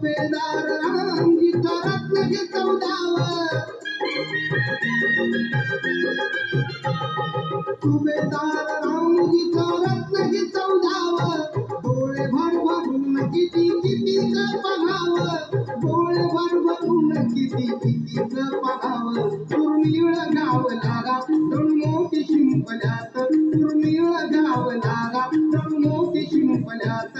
सुभेदार रामजी रत्न घे चौदाव सुभेदार रामजी रत्न घे चौदाव डोळे भर भरून किती कितीच बघाव डोळे भर भरून किती कितीच बघाव दुर्मिळ गाव लागा दोन शिंपल्यात दुर्मिळ गाव लागा दोन मोठी शिंपल्यात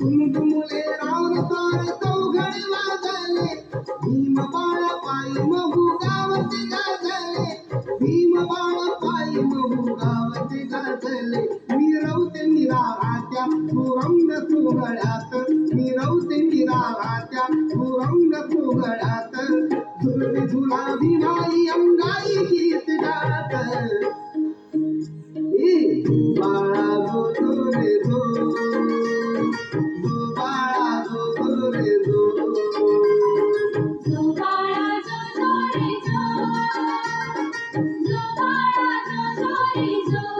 धुमधुमले रान सारे चौघडे वाजले. भीम बाळ पायी महू गावते गाजले. भीम बाळ पायी महू गावते गाजले. मिरवते निराळाच्या सुरंग सोहळ्यात मिरवते निराळाच्या सुरंग सोहळ्यात झुलवी जो जो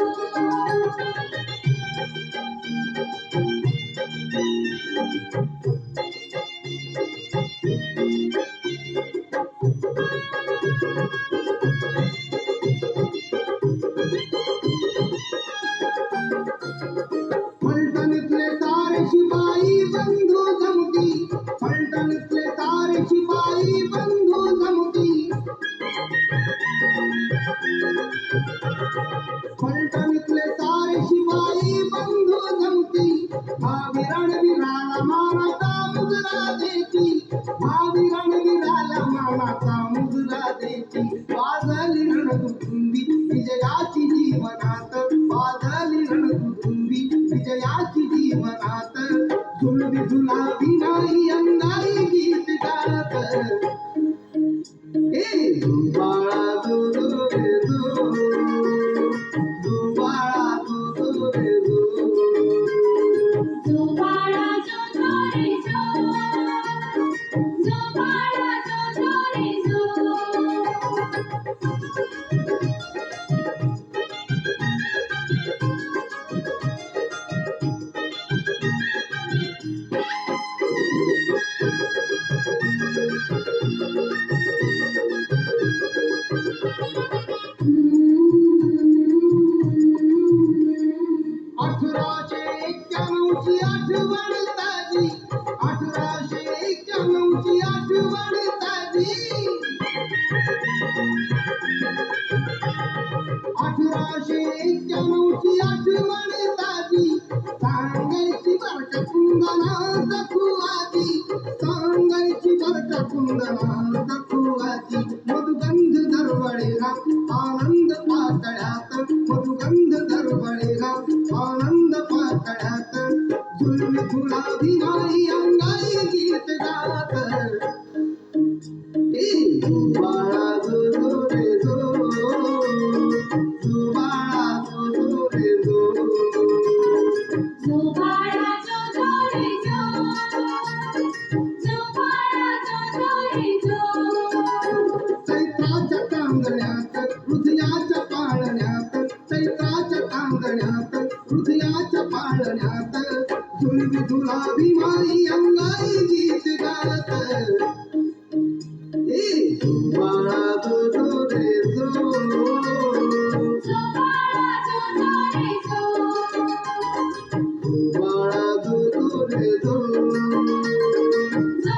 मुजरा देती भाविरण विराला मानाचा मुजरा देती. वाजली रणकुटुंबी विजयाची जीवनात. वाजली रणकुटुंबी विजयाची जीवनात. झुलवी झुला सांगायची बरट मधुगंध दरवळेला आनंद पातळ्यात. मधुगंध दरवळेला आनंद पातळ्यात. झुलमी झुलावी नाही अंगाई गीत गात. ए बाळा दो रे दो बाळा दो रे दो पाळण्यात हृदयाच्या पाळण्यात जुळवी जुळावी माई अंगाई गीत गात. ए तू